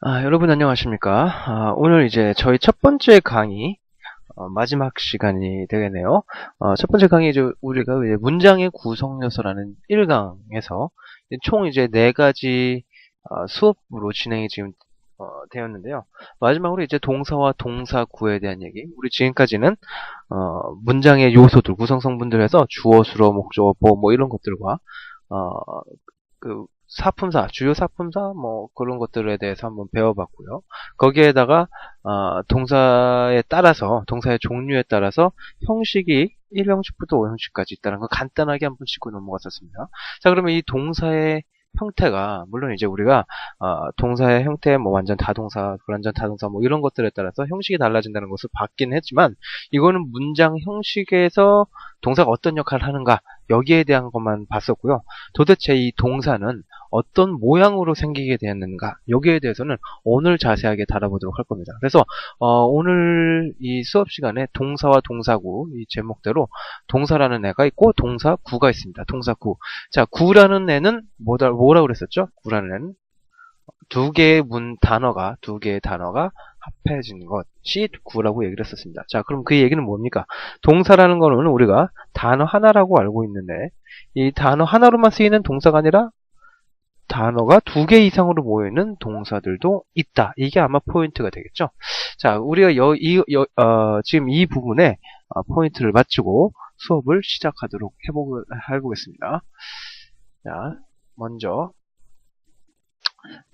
아, 여러분 안녕하십니까? 아, 오늘 이제 저희 첫 번째 강의 어, 마지막 시간이 되겠네요. 어, 첫 번째 강의 이제 우리가 이제 문장의 구성 요소라는 1강에서 총 이제 네 가지 어, 수업으로 진행이 지금 어, 되었는데요. 마지막으로 이제 동사와 동사구에 대한 얘기. 우리 지금까지는 어, 문장의 요소들, 구성 성분들 에서 주어, 수로, 목적어, 뭐 이런 것들과 어, 그 사품사, 주요 사품사 뭐 그런 것들에 대해서 한번 배워봤고요. 거기에다가 어, 동사에 따라서 동사의 종류에 따라서 형식이 1형식부터 5형식까지 있다는 거 간단하게 한번 짚고 넘어갔었습니다. 자 그러면 이 동사의 형태가 물론 이제 우리가 어, 동사의 형태 뭐 완전 다동사, 불완전 다동사 뭐 이런 것들에 따라서 형식이 달라진다는 것을 봤긴 했지만 이거는 문장 형식에서 동사가 어떤 역할을 하는가 여기에 대한 것만 봤었고요. 도대체 이 동사는 어떤 모양으로 생기게 되었는가 여기에 대해서는 오늘 자세하게 다뤄보도록 할 겁니다. 그래서 어, 오늘 이 수업 시간에 동사와 동사구 이 제목대로 동사라는 애가 있고 동사구가 있습니다. 동사구. 자, 구라는 애는 뭐다 뭐라 그랬었죠? 구라는 애는 두 개의 문 단어가 두 개의 단어가 합해진 것이 구라고 얘기를 했었습니다. 자, 그럼 그 얘기는 뭡니까? 동사라는 거는 우리가 단어 하나라고 알고 있는데 이 단어 하나로만 쓰이는 동사가 아니라 단어가 두 개 이상으로 모여있는 동사들도 있다. 이게 아마 포인트가 되겠죠. 자, 우리가 여, 이, 여, 어, 지금 이 부분에 어, 포인트를 맞추고 수업을 시작하도록 해보, 해보겠습니다. 자, 먼저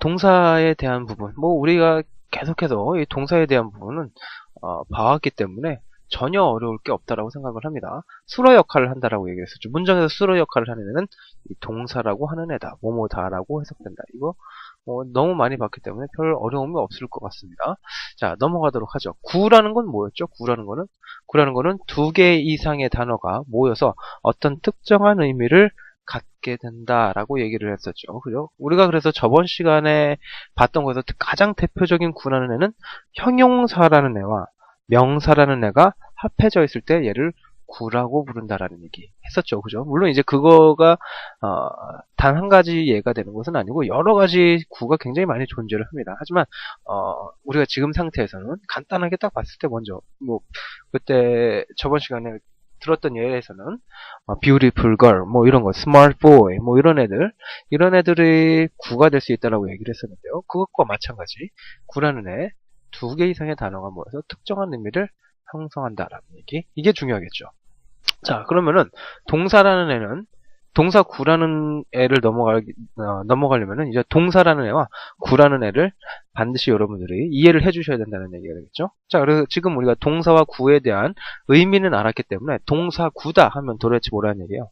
동사에 대한 부분. 뭐 우리가 계속해서 이 동사에 대한 부분은 어, 봐왔기 때문에 전혀 어려울 게 없다라고 생각을 합니다. 수로 역할을 한다라고 얘기했었죠. 문장에서 수로 역할을 하는 애는 동사라고 하는 애다. 뭐뭐다라고 해석된다. 이거 뭐 너무 많이 봤기 때문에 별 어려움이 없을 것 같습니다. 자 넘어가도록 하죠. 구라는 건 뭐였죠? 구라는 거는 구라는 거는 두 개 이상의 단어가 모여서 어떤 특정한 의미를 갖게 된다라고 얘기를 했었죠. 그죠? 우리가 그래서 저번 시간에 봤던 거에서 가장 대표적인 구라는 애는 형용사라는 애와 명사라는 애가 합해져 있을 때 얘를 구라고 부른다라는 얘기 했었죠. 그죠? 물론 이제 그거가 어, 단 한 가지 예가 되는 것은 아니고 여러 가지 구가 굉장히 많이 존재를 합니다. 하지만 어, 우리가 지금 상태에서는 간단하게 딱 봤을 때 먼저 뭐 그때 저번 시간에 들었던 예에서는 어, beautiful girl 뭐 이런 거 smart boy 뭐 이런 애들 이런 애들이 구가 될 수 있다라고 얘기를 했었는데요. 그것과 마찬가지 구라는 애 두 개 이상의 단어가 모여서 특정한 의미를 형성한다라는 얘기 이게 중요하겠죠. 자 그러면은 동사라는 애는 동사 구라는 애를 넘어갈, 어, 넘어가려면은 이제 동사라는 애와 구라는 애를 반드시 여러분들이 이해를 해주셔야 된다는 얘기가 되겠죠. 자, 그래서 지금 우리가 동사와 구에 대한 의미는 알았기 때문에 동사 구다 하면 도대체 뭐라는 얘기예요.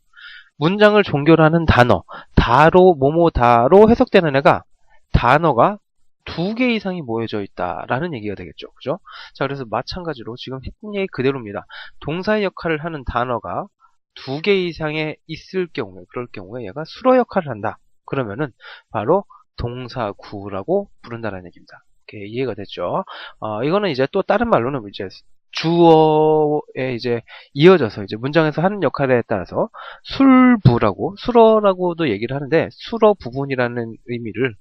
문장을 종결하는 단어, 다로, 뭐뭐 다로 해석되는 애가 단어가 두 개 이상이 모여져 있다라는 얘기가 되겠죠. 그죠? 자, 그래서 마찬가지로 지금 했던 얘기 그대로입니다. 동사의 역할을 하는 단어가 두 개 이상의 있을 경우에, 그럴 경우에 얘가 수로 역할을 한다. 그러면은 바로 동사구라고 부른다는 얘기입니다. 이해가 됐죠? 어, 이거는 이제 또 다른 말로는 이제 주어에 이제 이어져서 이제 문장에서 하는 역할에 따라서 술부라고 수러라고도 얘기를 하는데 수러 부분이라는 의미를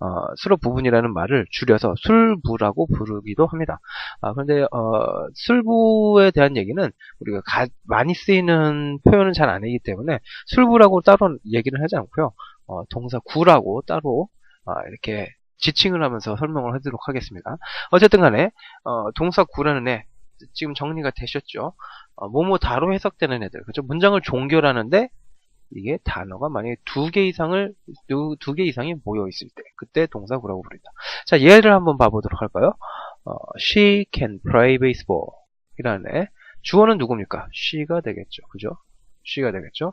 어, 수러 부분이라는 말을 줄여서 술부라고 부르기도 합니다. 아, 그런데 어, 술부에 대한 얘기는 우리가 가, 많이 쓰이는 표현은 잘 아니기 때문에 술부라고 따로 얘기를 하지 않고요. 어, 동사 구라고 따로 어, 이렇게 지칭을 하면서 설명을 하도록 하겠습니다. 어쨌든 간에 어, 동사 구라는 애 지금 정리가 되셨죠? 어, 뭐뭐 다로 해석되는 애들 그죠? 문장을 종결하는데 이게 단어가 만약에 두 개 이상을 두 개 이상이 모여 있을 때 그때 동사 구라고 부른다. 자 예를 한번 봐보도록 할까요? 어, she can play baseball 이라는 애 주어는 누굽니까? she가 되겠죠. 그죠? she가 되겠죠.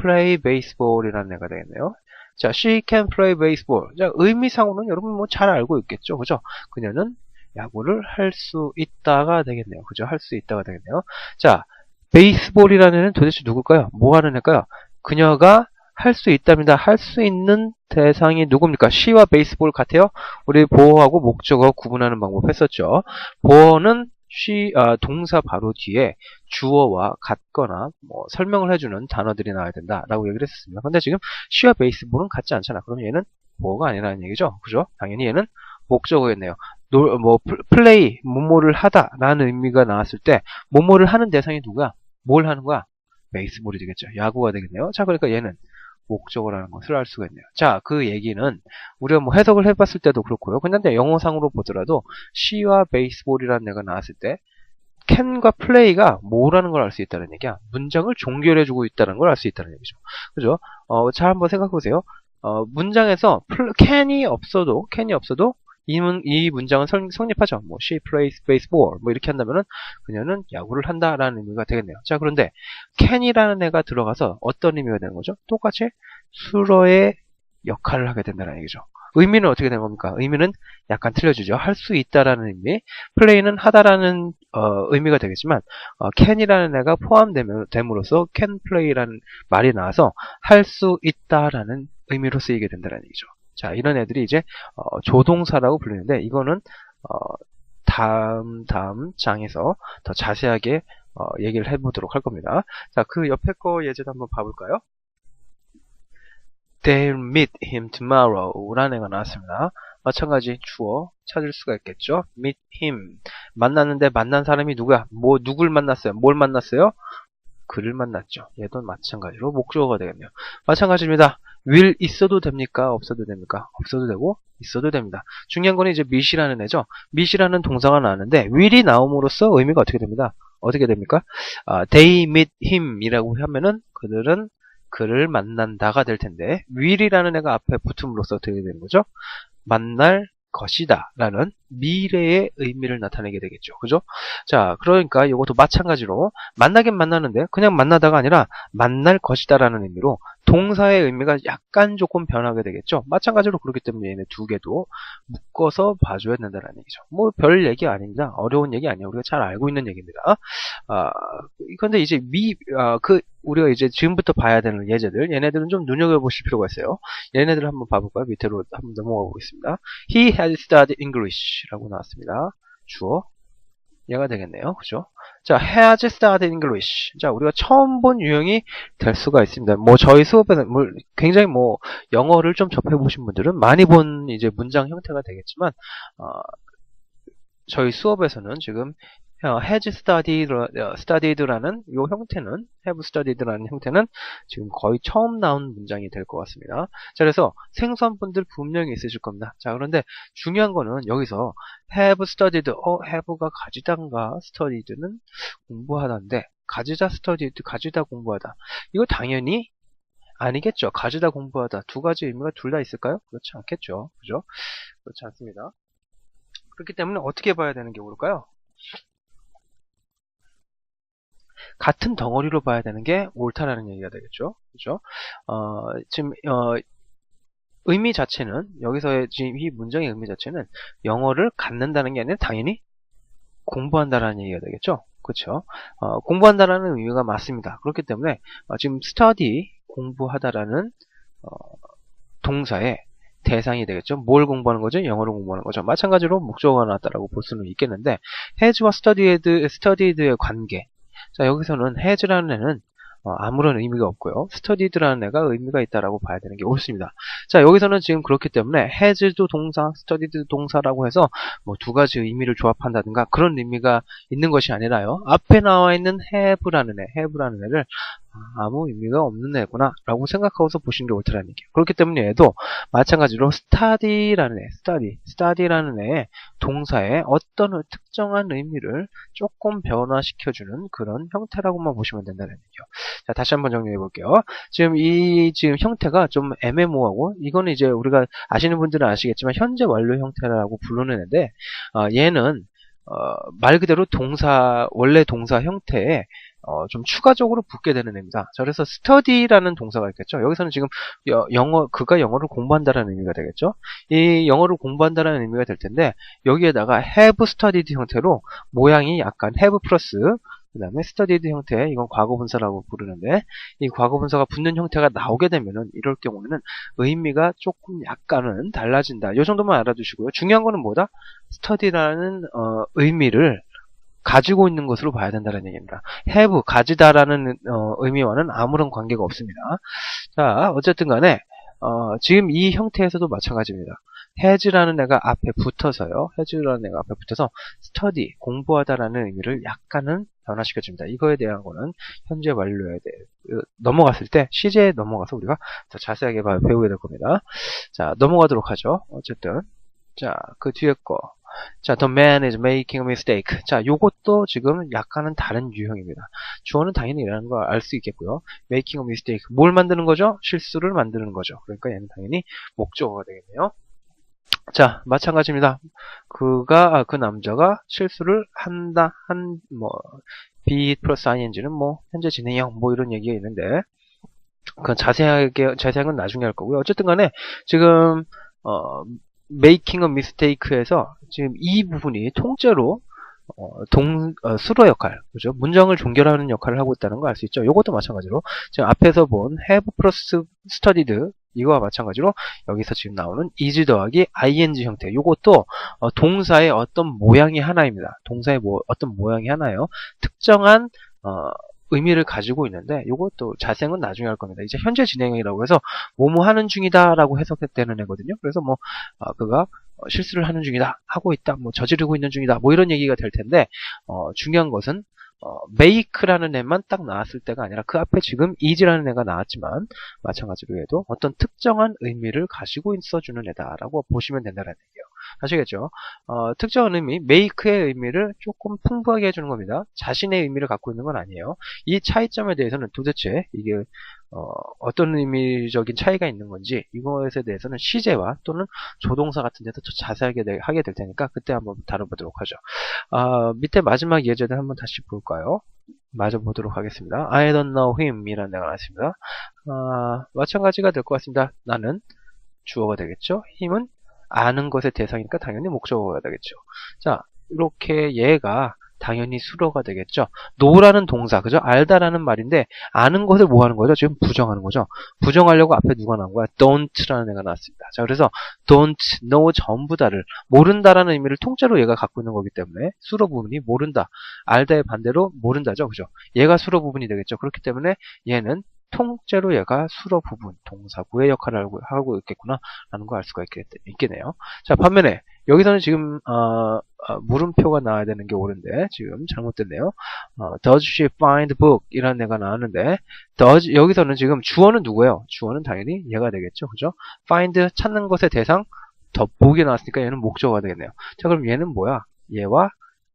play baseball이라는 애가 되겠네요. 자, she can play baseball. 자, 의미상으로는 여러분 뭐 잘 알고 있겠죠. 그죠? 그녀는 야구를 할 수 있다가 되겠네요. 그죠? 할 수 있다가 되겠네요. 자, 베이스볼이라는 애는 도대체 누굴까요? 뭐 하는 애일까요? 그녀가 할 수 있답니다. 할 수 있는 대상이 누굽니까? 시와 베이스볼 같아요? 우리 보어하고 목적어 구분하는 방법 했었죠. 보어는 she 아, 동사 바로 뒤에 주어와 같거나 뭐 설명을 해주는 단어들이 나와야 된다라고 얘기를 했었습니다. 근데 지금 she와 베이스볼은 같지 않잖아. 그럼 얘는 뭐가 아니라는 얘기죠. 그죠? 당연히 얘는 목적어였네요. 노, 뭐 플레이 뭐뭐를 하다라는 의미가 나왔을 때 뭐뭐를 하는 대상이 누가 뭘 하는 거야? 베이스볼이 되겠죠. 야구가 되겠네요. 자, 그러니까 얘는 목적어라는 것을 알 수가 있네요. 자, 그 얘기는 우리가 뭐 해석을 해봤을 때도 그렇고요. 근데 영어상으로 보더라도 시와 베이스볼이라는 애가 나왔을 때 캔과 플레이가 뭐라는 걸 알 수 있다는 얘기야. 문장을 종결해주고 있다는 걸 알 수 있다는 얘기죠. 그죠? 어, 자, 한번 생각해보세요. 어, 문장에서 캔이 없어도, 캔이 없어도 이, 문, 이 문장은 성, 성립하죠. 뭐, she plays baseball. 뭐, 이렇게 한다면은, 그녀는 야구를 한다라는 의미가 되겠네요. 자, 그런데, can이라는 애가 들어가서 어떤 의미가 되는 거죠? 똑같이 수로의 역할을 하게 된다는 얘기죠. 의미는 어떻게 되는 겁니까? 의미는 약간 틀려주죠. 할 수 있다라는 의미, 플레이는 하다라는 어, 의미가 되겠지만 어, can이라는 애가 포함됨으로써 can play라는 말이 나와서 할 수 있다라는 의미로 쓰이게 된다는 얘기죠. 자, 이런 애들이 이제 어, 조동사라고 불리는데 이거는 어, 다음 다음 장에서 더 자세하게 어, 얘기를 해보도록 할 겁니다. 자, 그 옆에 거 예제도 한번 봐볼까요? They'll meet him tomorrow 라는 애가 나왔습니다. 마찬가지 주어 찾을 수가 있겠죠. meet him 만났는데 만난 사람이 누구야? 뭐 누굴 만났어요? 뭘 만났어요? 그를 만났죠. 얘도 마찬가지로 목적어가 되겠네요. 마찬가지입니다. Will 있어도 됩니까? 없어도 됩니까? 없어도 되고 있어도 됩니다. 중요한 건 이제 meet이라는 애죠. meet이라는 동사가 나왔는데 will이 나옴으로써 의미가 어떻게 됩니다. 어떻게 됩니까? 아, they meet him 이라고 하면은 그들은 그를 만난다가 될 텐데 will이라는 애가 앞에 붙음으로써 어떻게 되는 거죠? 만날 것이다 라는 미래의 의미를 나타내게 되겠죠. 그죠? 자, 그러니까 이것도 마찬가지로 만나긴 만나는데 그냥 만나다가 아니라 만날 것이다 라는 의미로 동사의 의미가 약간 조금 변하게 되겠죠. 마찬가지로 그렇기 때문에 얘네 두 개도 묶어서 봐줘야 된다는 얘기죠. 뭐 별 얘기 아닙니다. 어려운 얘기 아니에요. 우리가 잘 알고 있는 얘기입니다. 아, 근데 이제 미, 아, 그, 우리가 이제 지금부터 봐야 되는 예제들, 얘네들은 좀 눈여겨보실 필요가 있어요. 얘네들 한번 봐볼까요? 밑으로 한번 넘어가 보겠습니다. He had studied English 라고 나왔습니다. 주어. 얘가 되겠네요. 그죠? 자, has studied English. 자, 우리가 처음 본 유형이 될 수가 있습니다. 뭐, 저희 수업에는, 뭐, 굉장히 뭐, 영어를 좀 접해보신 분들은 많이 본 이제 문장 형태가 되겠지만, 어, 저희 수업에서는 지금 has studied, studied라는 이 형태는 have studied라는 형태는 지금 거의 처음 나온 문장이 될 것 같습니다. 자, 그래서 생소한 분들 분명히 있으실 겁니다. 자, 그런데 중요한 거는 여기서 have studied, 어, have가 가지다인가 studied는 공부하다인데 가지다 studied, 가지다 공부하다. 이거 당연히 아니겠죠. 가지다 공부하다. 두 가지 의미가 둘 다 있을까요? 그렇지 않겠죠. 그죠? 그렇지 않습니다. 그렇기 때문에 어떻게 봐야 되는 게 옳을까요? 같은 덩어리로 봐야 되는 게 옳다라는 얘기가 되겠죠. 그죠? 어, 지금, 어, 의미 자체는, 여기서의 지금 이 문장의 의미 자체는 영어를 갖는다는 게 아니라 당연히 공부한다라는 얘기가 되겠죠. 그렇죠? 어, 공부한다라는 의미가 맞습니다. 그렇기 때문에 어, 지금 study 공부하다라는 어, 동사의 대상이 되겠죠. 뭘 공부하는 거죠? 영어를 공부하는 거죠. 마찬가지로 목적어가 나왔다라고 볼 수는 있겠는데 has와 studied, studied의 관계 자 여기서는 has라는 애는 어, 아무런 의미가 없고요. studied라는 애가 의미가 있다라고 봐야 되는 게 옳습니다. 자 여기서는 지금 그렇기 때문에 has도 동사, studied 동사라고 해서 뭐 두 가지 의미를 조합한다든가 그런 의미가 있는 것이 아니라요. 앞에 나와 있는 have라는 애, have라는 애를 아무 의미가 없는 애구나 라고 생각하고서 보시는 게 옳다는 얘기예요. 그렇기 때문에 얘도 마찬가지로 study라는 애, study, study라는 애의 동사의 어떤 특정한 의미를 조금 변화시켜주는 그런 형태라고만 보시면 된다는 얘기죠. 자, 다시 한번 정리해 볼게요. 지금 이 지금 형태가 좀 애매모호하고 이거는 이제 우리가 아시는 분들은 아시겠지만 현재 완료 형태라고 부르는 애인데 어, 얘는 어, 말 그대로 동사 원래 동사 형태에 어, 좀 추가적으로 붙게 되는. 자, 그래서 study라는 동사가 있겠죠. 여기서는 지금 영어 그가 영어를 공부한다라는 의미가 되겠죠. 이 영어를 공부한다라는 의미가 될 텐데 여기에다가 have studied 형태로 모양이 약간 have 플러스 그 다음에 studied 형태, 이건 과거분사라고 부르는데 이 과거분사가 붙는 형태가 나오게 되면은 이럴 경우에는 의미가 조금 약간은 달라진다. 이 정도만 알아두시고요. 중요한 거는 뭐다? study라는 어, 의미를 가지고 있는 것으로 봐야 된다는 얘기입니다. have, 가지다라는 어, 의미와는 아무런 관계가 없습니다. 자, 어쨌든 간에 어, 지금 이 형태에서도 마찬가지입니다. has라는 애가 앞에 붙어서요. has라는 애가 앞에 붙어서 study, 공부하다라는 의미를 약간은 변화시켜줍니다. 이거에 대한 거는 현재 완료에 대해 넘어갔을 때 시제에 넘어가서 우리가 더 자세하게 배우게 될 겁니다. 자, 넘어가도록 하죠. 어쨌든 자, 그 뒤에 거. 자, the man is making a mistake. 자, 요것도 지금 약간은 다른 유형입니다. 주어는 당연히 이라는 걸 알 수 있겠고요. making a mistake. 뭘 만드는 거죠? 실수를 만드는 거죠. 그러니까 얘는 당연히 목적어가 되겠네요. 자, 마찬가지입니다. 그가, 아, 그 남자가 실수를 한다, 한, 뭐, be 플러스 ing는 뭐, 현재 진행형, 뭐 이런 얘기가 있는데, 그건 자세하게, 자세한 건 나중에 할 거고요. 어쨌든 간에, 지금, 어, making a mistake에서 지금 이 부분이 통째로 어, 동, 어, 수로 역할, 그죠? 문장을 종결하는 역할을 하고 있다는 걸 알 수 있죠. 이것도 마찬가지로, 지금 앞에서 본 have plus studied, 이거와 마찬가지로, 여기서 지금 나오는 is 더하기 ing 형태, 이것도 어, 동사의 어떤 모양이 하나입니다. 동사의 뭐, 어떤 모양이 하나예요. 특정한, 어, 의미를 가지고 있는데 이것도 자세는 나중에 할 겁니다. 이제 현재 진행이라고 해서 뭐뭐 하는 중이다라고 해석되는 애거든요. 그래서 뭐 어, 그가 실수를 하는 중이다, 하고 있다, 뭐 저지르고 있는 중이다, 뭐 이런 얘기가 될 텐데 어, 중요한 것은 어, make라는 애만 딱 나왔을 때가 아니라 그 앞에 지금 is라는 애가 나왔지만 마찬가지로 해도 어떤 특정한 의미를 가지고 있어주는 애다라고 보시면 된다는 얘기예요. 아시겠죠? 어, 특정한 의미, make의 의미를 조금 풍부하게 해주는 겁니다. 자신의 의미를 갖고 있는 건 아니에요. 이 차이점에 대해서는 도대체 이게 어, 떤 의미적인 차이가 있는 건지 이것에 대해서는 시제와 또는 조동사 같은 데서 더 자세하게 하게 될 테니까 그때 한번 다뤄보도록 하죠. 아, 밑에 마지막 예제들 한번 다시 볼까요? 마저 보도록 하겠습니다. I don't know him 이라는 데가 나왔습니다. 아, 마찬가지가 될 것 같습니다. 나는 주어가 되겠죠. 힘은 아는 것의 대상이니까 당연히 목적어가 되겠죠. 자, 이렇게 얘가 당연히 수로가 되겠죠. 노라는 동사, 그죠? 알다라는 말인데 아는 것을 뭐 하는 거죠? 지금 부정하는 거죠. 부정하려고 앞에 누가 나온 거야? don't라는 애가 나왔습니다. 자, 그래서 don't, know 전부 다를 모른다라는 의미를 통째로 얘가 갖고 있는 거기 때문에 수로 부분이 모른다. 알다의 반대로 모른다죠. 그죠? 얘가 수로 부분이 되겠죠. 그렇기 때문에 얘는 통째로 얘가 수로 부분, 동사구의 역할을 하고 있겠구나 라는 걸 알 수가 있겠, 있겠 네요. 자 반면에 여기서는 지금 어, 어, 물음표가 나와야 되는 게 옳은데 지금 잘못됐네요. 어, does she find book? 이라는 애가 나왔는데 does 여기서는 지금 주어는 누구예요? 주어는 당연히 얘가 되겠죠. 그죠? find 찾는 것의 대상 더 book이 나왔으니까 얘는 목적어가 되겠네요. 자 그럼 얘는 뭐야? 얘와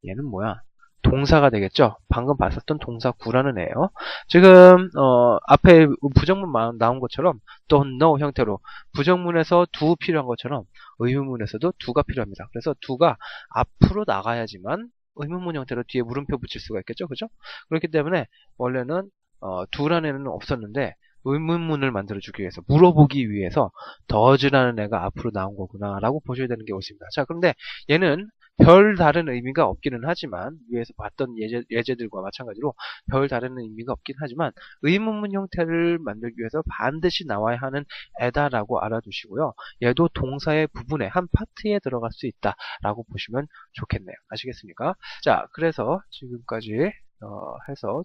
얘는 뭐야? 동사가 되겠죠. 방금 봤었던 동사 구라는 애예요. 지금 어, 앞에 부정문 나온 것처럼 don't know 형태로 부정문에서 두 필요한 것처럼 의문문에서도 두가 필요합니다. 그래서 두가 앞으로 나가야지만 의문문 형태로 뒤에 물음표 붙일 수가 있겠죠. 그죠? 그렇기 때문에 원래는 어, 두라는 애는 없었는데 의문문을 만들어주기 위해서 물어보기 위해서 더즈라는 애가 앞으로 나온 거구나 라고 보셔야 되는 게 옳습니다. 자 그런데 얘는 별 다른 의미가 없기는 하지만 위에서 봤던 예제, 예제들과 마찬가지로 별 다른 의미가 없긴 하지만 의문문 형태를 만들기 위해서 반드시 나와야 하는 애다라고 알아두시고요. 얘도 동사의 부분에 한 파트에 들어갈 수 있다라고 보시면 좋겠네요. 아시겠습니까? 자, 그래서 지금까지 어, 해서